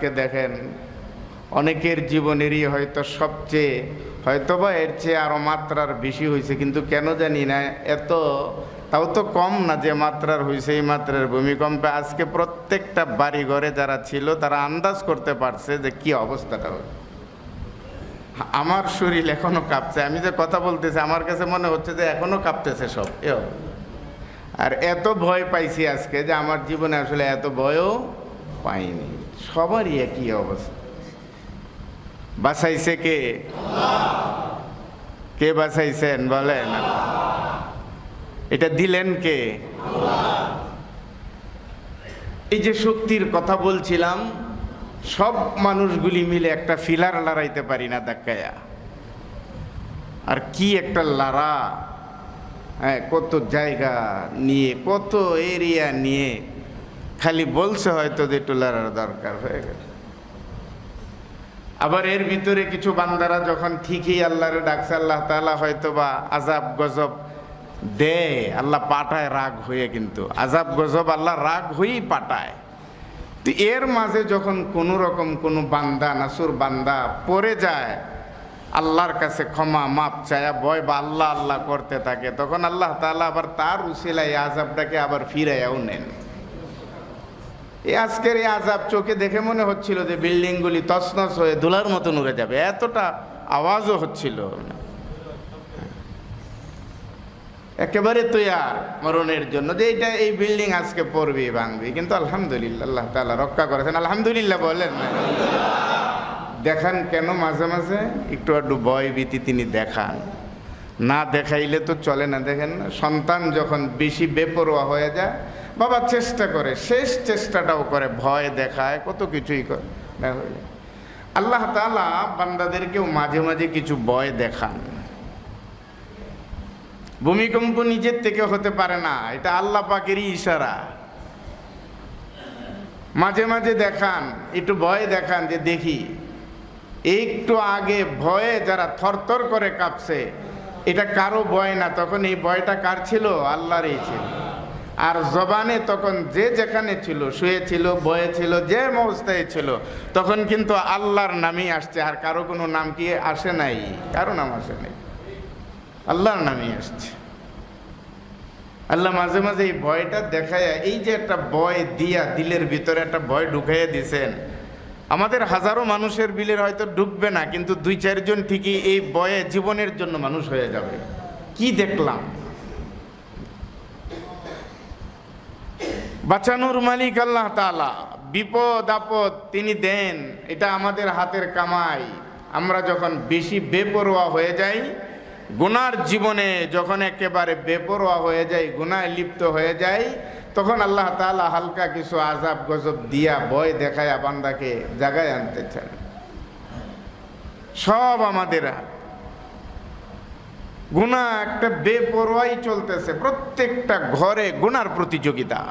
আজকে দেখেন, অনেকের জীবনেরই হয়তো সবচেয়ে হয়তো বা এর চেয়ে আরও মাত্রার বেশি হয়েছে, কিন্তু কেন জানি না, এত, তাও তো কম না যে মাত্রার হয়েছে, এই মাত্রার ভূমিকম্পে আজকে প্রত্যেকটা বাড়ি ঘরে যারা ছিল, তারা আন্দাজ করতে পারছে যে কি অবস্থাটা হবে আমার শরীর এখনও কাঁপছে, আমি যে কথা বলতেছি, আমার কাছে মনে হচ্ছে যে এখনও কাঁপতেছে সব, এ আর এত ভয় পাইছি আজকে যে আমার জীবনে আসলে এত ভয়ও পাইনি। সবারই একই অবস্থা। বাসাইছে কে? কে বাসাইছেন বলেন? এটা দিলেন কে? এই যে শক্তির কথা বলছিলাম, সব মানুষগুলি মিলে একটা ফিলার লড়াইতে পারি না দেখায়া আর কি একটা লড়া। হ্যাঁ কত জায়গা নিয়ে, কত এরিয়া নিয়ে খালি বলছে হয়তো যে একটু দরকার হয়ে গেল আবার এর ভিতরে কিছু বান্দারা যখন ঠিকই আল্লাহর ডাকছে, আল্লাহ তালা হয়তো বা আজাব গজব দেয়, আল্লাহ পাঠায় রাগ হয়ে কিন্তু। আজাব গজব আল্লাহ রাগ হয়েই পাঠায়। তো এর মাঝে যখন কোনো রকম কোনো বান্দা, নাসুর বান্দা পড়ে যায়, আল্লাহর কাছে ক্ষমা, মাপ চায়া বয় বা আল্লাহ আল্লাহ করতে থাকে, তখন আল্লাহ তাআলা আবার তার উসিলায় আজাবটাকে আবার ফিরাইয়াও নেন। এই আজকের এই আজাব চোখে দেখে মনে হচ্ছিল যে বিল্ডিংগুলি তছনছ হয়ে ধুলার মতন উড়ে যাবে। এতটা আওয়াজও হচ্ছিল। একেবারে তৈয়ার মরণের জন্য যে এইটা এই বিল্ডিং আজকে পড়বি, ভাঙবি। কিন্তু আলহামদুলিল্লাহ, আল্লাহ তাআলা রক্ষা করেছেন। আলহামদুলিল্লাহ বলেন দেখান কেন মাঝে মাঝে? একটু একটু ভয় ভীতি তিনি দেখান। না দেখাইলে তো চলে না। দেখেন, সন্তান যখন বেশি বেপরোয়া হয়ে যায় বাবা চেষ্টা করে, শেষ চেষ্টাটাও করে, ভয় দেখায়, কত কিছুই করে। হলে। আল্লাহ তাআলা বান্দাদেরকেও মাঝে মাঝে কিছু ভয় দেখান। ভূমিকম্প নিজের থেকে হতে পারে না, এটা আল্লাহ পাকেরই ইশারা। মাঝে মাঝে দেখান, একটু ভয় দেখান যে দেখি, একটু আগে ভয়ে যারা থরথর করে কাঁপছে, এটা কারও ভয় না, তখন এই ভয়টা কার ছিল? আল্লাহরই ছিল। আর জবানে তখন যে যেখানে ছিল, শুয়ে ছিল, বয়ে ছিল, যে অবস্থায় ছিল, তখন কিন্তু আল্লাহর নামই আসছে, আর কারও কোনো নাম কি আসে নাই? কারও নাম আসে নাই। আল্লাহর নামই আসছে। আল্লাহ মাঝে মাঝে এই ভয়টা দেখায়, এই যে একটা ভয় দিয়া দিলের ভিতরে একটা ভয় ঢুকাইয়া দিছেন। আমাদের হাজারো মানুষের বিলের হয়তো ঢুকবে না, কিন্তু দুই চারজন ঠিকই এই বয়ে জীবনের জন্য মানুষ হয়ে যাবে। কি দেখলাম? বাঁচানোর মালিক আল্লাহ তাআলা। বিপদ, আপদ তিনি দেন, এটা আমাদের হাতের কামাই। আমরা যখন বেশি বেপরোয়া হয়ে যাই, গুনার জীবনে যখন একেবারে বেপরোয়া হয়ে যাই, গুনায় লিপ্ত হয়ে যাই, তখন আল্লাহ তাআলা হালকা কিছু আজাব গজব দিয়া ভয় দেখায় বান্দাকে জাগায় আনতে চান। সব আমাদের। গুণা একটা বেপরোয়াই চলতেছে, প্রত্যেকটা ঘরে গুনার প্রতিযোগিতা।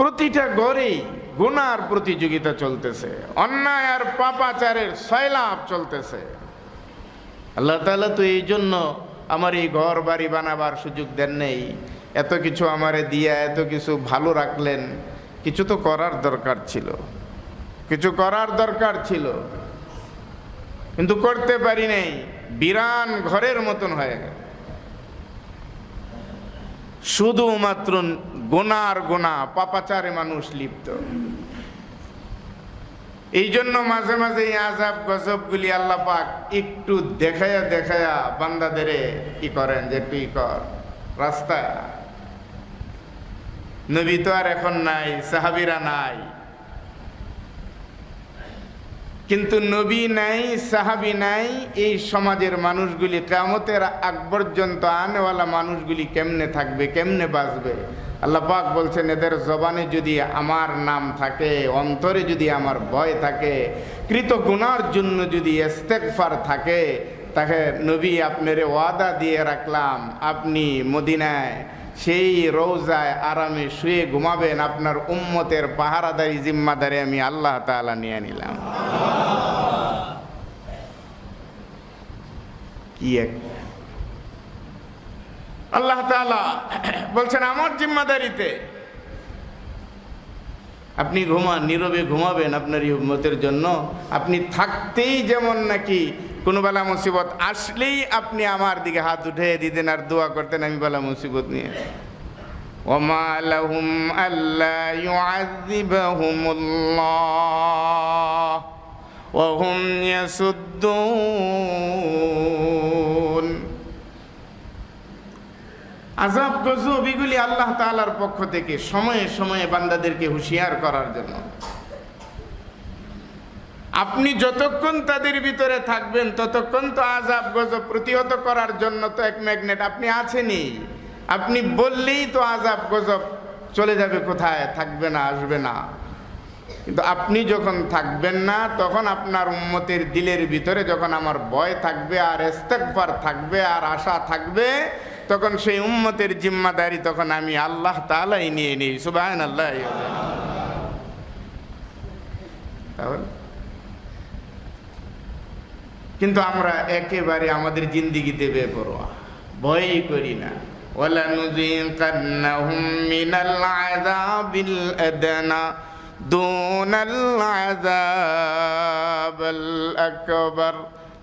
প্রতিটা ঘরেই গুনার প্রতিযোগিতা চলতেছে, অন্যায় আর পাপাচারের সয়লাভ চলতেছে। আল্লাহ তাআলা তো এই জন্য আমার এই ঘর বাড়ি বানাবার সুযোগ দেন নেই। এত কিছু আমারে দিয়া, এত কিছু ভালো রাখলেন, কিছু তো করার দরকার ছিল। কিছু করার দরকার ছিল। কিন্তু করতে পারি নাই, বিরান ঘরের মতন হয়ে গেল শুধুমাত্র গোনার গোনা, পাপাচারে মানুষ লিপ্ত। এই জন্য মাঝে মাঝে এই আজাব গজবগুলি আল্লাহ পাক একটু দেখায়া দেখায়া বান্দাদের কি করেন যে, তুই কর রাস্তা নবী তো আর এখন নাই, সাহাবিরা নাই। কিন্তু নবী নাই, সাহাবি নাই, এই সমাজের মানুষগুলি কেমতের আগ পর্যন্ত আনেওয়ালা মানুষগুলি কেমনে থাকবে, কেমনে বাঁচবে? আল্লাহ পাক বলছেন, এদের জবানে যদি আমার নাম থাকে, অন্তরে যদি আমার ভয় থাকে, কৃত গুনার জন্য যদি ইস্তেকফার থাকে তাকে নবী আপনারে ওয়াদা দিয়ে রাখলাম, আপনি মদিনায় সেই রোজায় আরামে শুয়ে ঘুমাবেন আপনার উম্মতের পাহারাদারি জিম্মাদারি আমি আল্লাহ তাআলা নিয়ে নিলাম। কি এক আল্লাহ তাআলা বলছেন, আমার জিম্মাদারিতে আপনি ঘুমান নীরবে ঘুমাবেন আপনার উম্মতের জন্য। আপনি থাকতেই যেমন নাকি কোনো বেলা মুসিবত আসলেই আপনি আমার দিকে হাত উঠে দিতেন আর দোয়া করতেন আমি বেলা মুসিবত নিয়ে وما لهم ألا يعذبهم الله وهم يسدون আজাব গজব এগুলি আল্লাহ তাআলার পক্ষ থেকে সময়ে সময়ে বান্দাদেরকে হুঁশিয়ার করার জন্য আপনি যতক্ষণ তাদের ভিতরে থাকবেন, ততক্ষণ তো আজাব গজব প্রতিহত করার জন্য তো এক ম্যাগনেট আপনি আছেনই। আপনি বললেই তো আজাব গজব চলে যাবে কোথায়, থাকবে না, আসবে না। কিন্তু আপনি যখন থাকবেন না, তখন আপনার উম্মতের দিলের ভিতরে যখন আমার ভয় থাকবে, আর ইস্তেকবার থাকবে, আর আশা থাকবে, তখন সেই উম্মতের জিম্মাদারি তখন আমি আল্লাহ তালাই নিয়ে নিই। সুবাহ আল্লাহ তাহলে কিন্তু আমরা একেবারে আমাদের জিন্দিগিতে বেপরোয়া ভয়ই করি না ولنذيقنهم من العذاب الأدنى دون العذاب الأكبر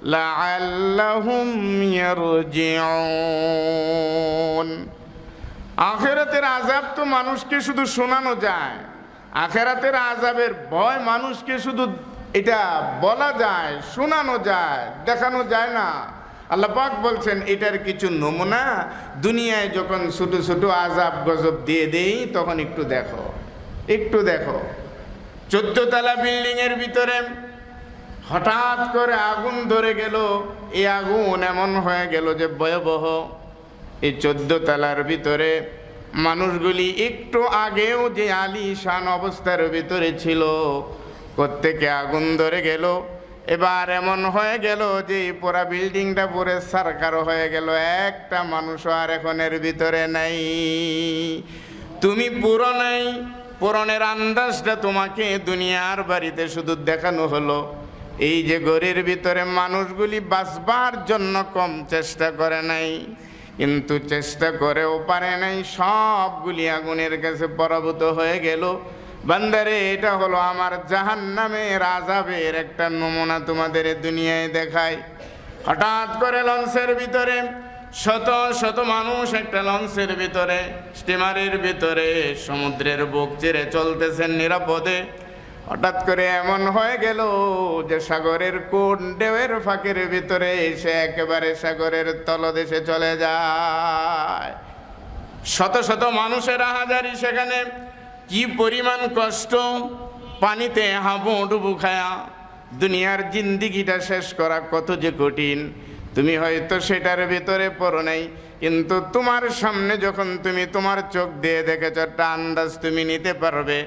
لعلهم يرجعون আখেরাতের আজাব তো মানুষকে শুধু শোনানো যায় আখেরাতের আজাবের ভয় মানুষকে শুধু এটা বলা যায়, শোনানো যায়, দেখানো যায় না। আল্লাহ পাক বলছেন, এটার কিছু নমুনা, দুনিয়ায় যখন ছোট ছোট আজাব গজব দিয়ে দেই, তখন একটু দেখো একটু দেখো। চোদ্দ তলা বিল্ডিং এর ভিতরে হঠাৎ করে আগুন ধরে গেল। এই আগুন এমন হয়ে গেল যে ভয়াবহ। এই চোদ্দ তলার ভিতরে মানুষগুলি একটু আগেও যে আলিশান অবস্থার ভিতরে ছিল প্রত্যেকে আগুন ধরে গেল। এবার এমন হয়ে গেল যে পুরা বিল্ডিংটা পুরে সরকার হয়ে গেল। একটা মানুষও আর এখন এর ভিতরে নাই। তুমি পুরো নাই, পুরনের আন্দাজটা তোমাকে দুনিয়ার বাড়িতে শুধু দেখানো হলো। এই যে গড়ির ভিতরে মানুষগুলি বাঁচবার জন্য কম চেষ্টা করে নাই, কিন্তু চেষ্টা করেও পারে নাই। সবগুলি আগুনের কাছে পরাভূত হয়ে গেল। বান্দারে, এটা হলো আমার জাহান নামের আজাবের একটা নমুনা তোমাদের দুনিয়ায় দেখায় হঠাৎ করে লঞ্চের ভিতরে, শত শত মানুষ একটা লঞ্চের ভিতরে, স্টিমারের ভিতরে, সমুদ্রের বুক চেড়ে চলতেছেন নিরাপদে। হঠাৎ করে এমন হয়ে গেল যে সাগরের কোন ঢেউয়ের ফাঁকের ভিতরে এসে একেবারে সাগরের তলদেশে চলে যায়। শত শত মানুষের হাজারি সেখানে কি পরিমাণ কষ্ট? পানিতে হাবু ডুবু খায়া দুনিয়ার জিন্দিগিটা শেষ করা কত যে কঠিন। তুমি হয়তো সেটার ভিতরে পড়ো নাই, কিন্তু তোমার সামনে যখন তুমি তোমার চোখ দিয়ে দেখেছ, একটা আন্দাজ তুমি নিতে পারবে।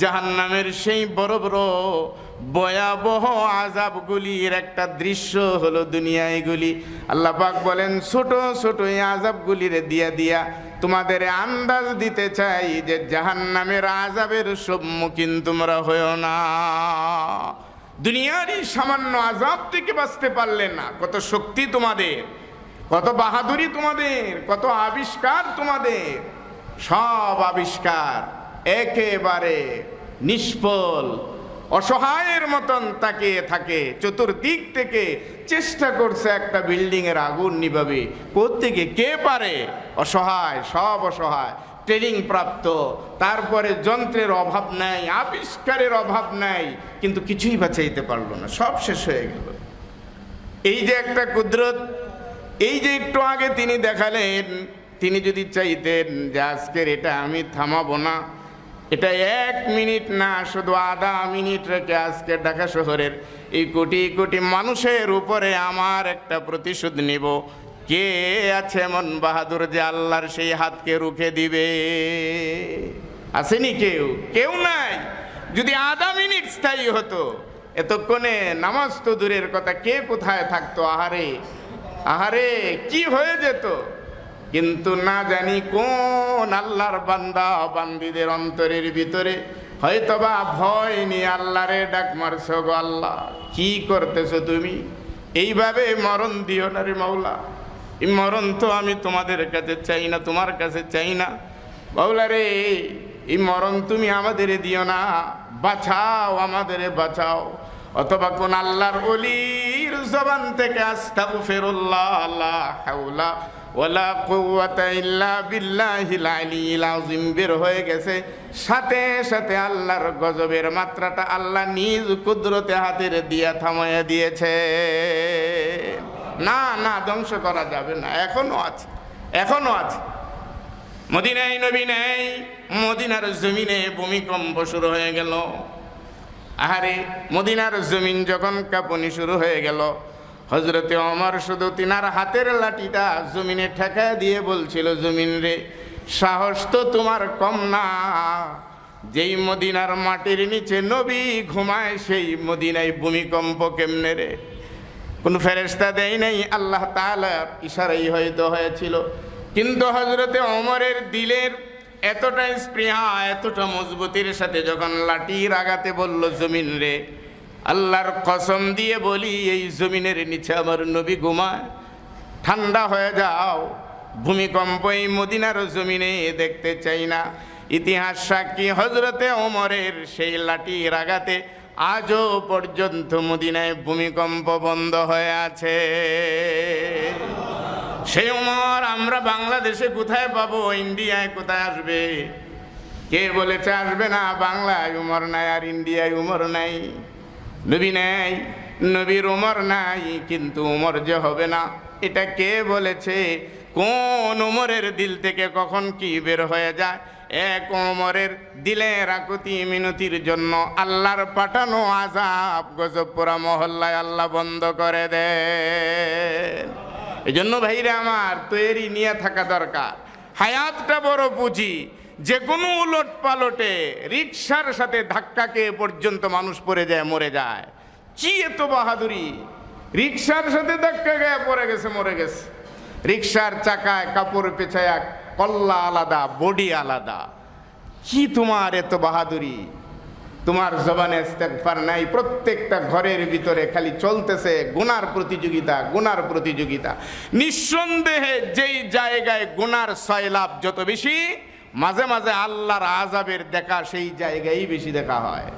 জাহান্নামের সেই বড় বড় ভয়াবহ আজাবগুলির একটা দৃশ্য হলো দুনিয়া এগুলি আল্লাহ পাক বলেন, ছোট ছোট এই আজাবগুলির দিয়া দিয়া তোমাদের আন্দাজ দিতে চাই যে জাহান্নামের আজাবের সম্মুখীন তোমরা হয়েও না। দুনিয়ারই সামান্য আজাব থেকে বাঁচতে পারলে না। কত শক্তি তোমাদের, কত বাহাদুরি তোমাদের, কত আবিষ্কার তোমাদের। সব আবিষ্কার একেবারে নিষ্ফল অসহায়ের মতন তাকিয়ে থাকে। চতুর্দিক থেকে চেষ্টা করছে একটা বিল্ডিং এর আগুন নিভাবে। কোত্থেকে কে পারে? অসহায়, সব অসহায়। ট্রেনিং প্রাপ্ত। তারপরে যন্ত্রের অভাব নাই, আবিষ্কারের অভাব নাই। কিন্তু কিছুই বাঁচাইতে পারল না। সব শেষ হয়ে গেল। এই যে একটা কুদরত, এই যে একটু আগে তিনি দেখালেন, তিনি যদি চাইতেন যে আজকের এটা আমি থামাবো না এটা এক মিনিট না, শুধু আধা মিনিট রেখে আজকে ঢাকা শহরের এই কোটি কোটি মানুষের উপরে আমার একটা প্রতিশোধ নিব। কে আছে এমন বাহাদুর যে আল্লাহর সেই হাতকে রুখে দিবে? আসেনি কেউ? কেউ নাই। যদি আধা মিনিট স্থায়ী হতো, এতক্ষণে নামাজ তো দূরের কথা, কে কোথায় থাকতো? আহারে আহারে, কি হয়ে যেত? কিন্তু না জানি কোন আল্লাহর বান্দা বান্দিদের অন্তরের ভিতরে হয়তোবা ভয় নিয়ে আল্লাহরে ডাক মারছ গো আল্লাহ, কি করতেছো তুমি? এইভাবে মরণ দিও না রে মাওলা। এই মরণ তো আমি তোমাদের কাছে চাই না, তোমার কাছে চাই না। মাওলা রে, এই মরণ তুমি আমাদের দিও না, বাঁচাও, আমাদের বাঁচাও। অথবা কোন আল্লাহর অলির জবান থেকে আস্তাগফিরুল্লাহ আল্লাহ হাওলা ওয়ালা কুওয়াতা ইল্লা বিল্লাহিল আলিয়্যিল আযীম। বের হয়ে গেছে। সাথে সাথে আল্লাহর গজবের মাত্রাটা আল্লাহ নিজ কুদরতে হাতের দিয়া থামাইয়া দিয়েছে। না না, ধ্বংস করা যাবে না। এখনও আছে এখনও আছে। মদিনায় নবী নেই, মদিনার জমিনে ভূমিকম্প শুরু হয়ে গেল। আহারে, মদিনার জমিন যখন কাঁপুনি শুরু হয়ে গেল হজরতে অমর শুধু তিনার হাতের লাঠিটা জমিনে ঠেকা দিয়ে বলছিল, জমিন রে, সাহস তো তোমার কম না। যেই মদিনার মাটির নিচে নবী ঘুমায়, সেই মদিনায় ভূমিকম্প কেমনে রে? কোন ফেরেস্তা দেয় নাই, আল্লাহ তাআলার ইশারাই হয়তো হয়েছিল। কিন্তু হজরতে অমরের দিলের এতটা স্পৃহা, এতটা মজবুতির সাথে যখন লাঠির আগাতে বলল, জমিন রে আল্লাহর কসম দিয়ে বলি, এই জমিনের নিচে আমার নবী ঘুমায়। ঠান্ডা হয়ে যাও। ভূমিকম্প এই মদিনার জমিনে দেখতে চাই না। ইতিহাস সাক্ষী হজরতে ওমরের সেই লাঠি রাগাতে আজও পর্যন্ত মদিনায় ভূমিকম্প বন্ধ হয়ে আছে। সেই উমর আমরা বাংলাদেশে কোথায় পাবো? ইন্ডিয়ায় কোথায় আসবে? কে বলেছে আসবে না? বাংলায় উমর নাই আর ইন্ডিয়ায় উমর নাই। নবী নেই, নবীর উমর নাই, কিন্তু উমর যে হবে না, এটা কে বলেছে? কোন উমরের দিল থেকে কখন কি বের হয়ে যায়? এক ওমরের দিলের আকুতি মিনতির জন্য আল্লাহর পাঠানো আজাব গজবপুরা মহল্লায় আল্লাহ বন্ধ করে দেন। এই জন্য ভাইরে আমার, তৈরি নিয়ে থাকা দরকার। হায়াতটা বড় পুঁজি। যে কোনো উলট পালটে রিক্সার সাথে ধাক্কা খেয়ে পর্যন্ত মানুষ পড়ে যায়, মরে যায়। কি এত বাহাদুরি? রিক্সার সাথে ধাক্কা গায়ে পড়ে গেছে, মরে গেছে। রিক্সার চাকায়, কাপড় পেছায়া কল্লা আলাদা, বডি আলাদা। কি তোমার এত বাহাদুরি? তোমার জবানে ইস্তেগফার নাই, প্রত্যেকটা ঘরের ভিতরে খালি চলতেছে গুনার প্রতিযোগিতা গুনার প্রতিযোগিতা। নিঃসন্দেহে যেই জায়গায় গুনার সয়লাভ যত বেশি মাঝে মাঝে আল্লাহর আজাবের দেখা সেই জায়গায় বেশি দেখা হয়।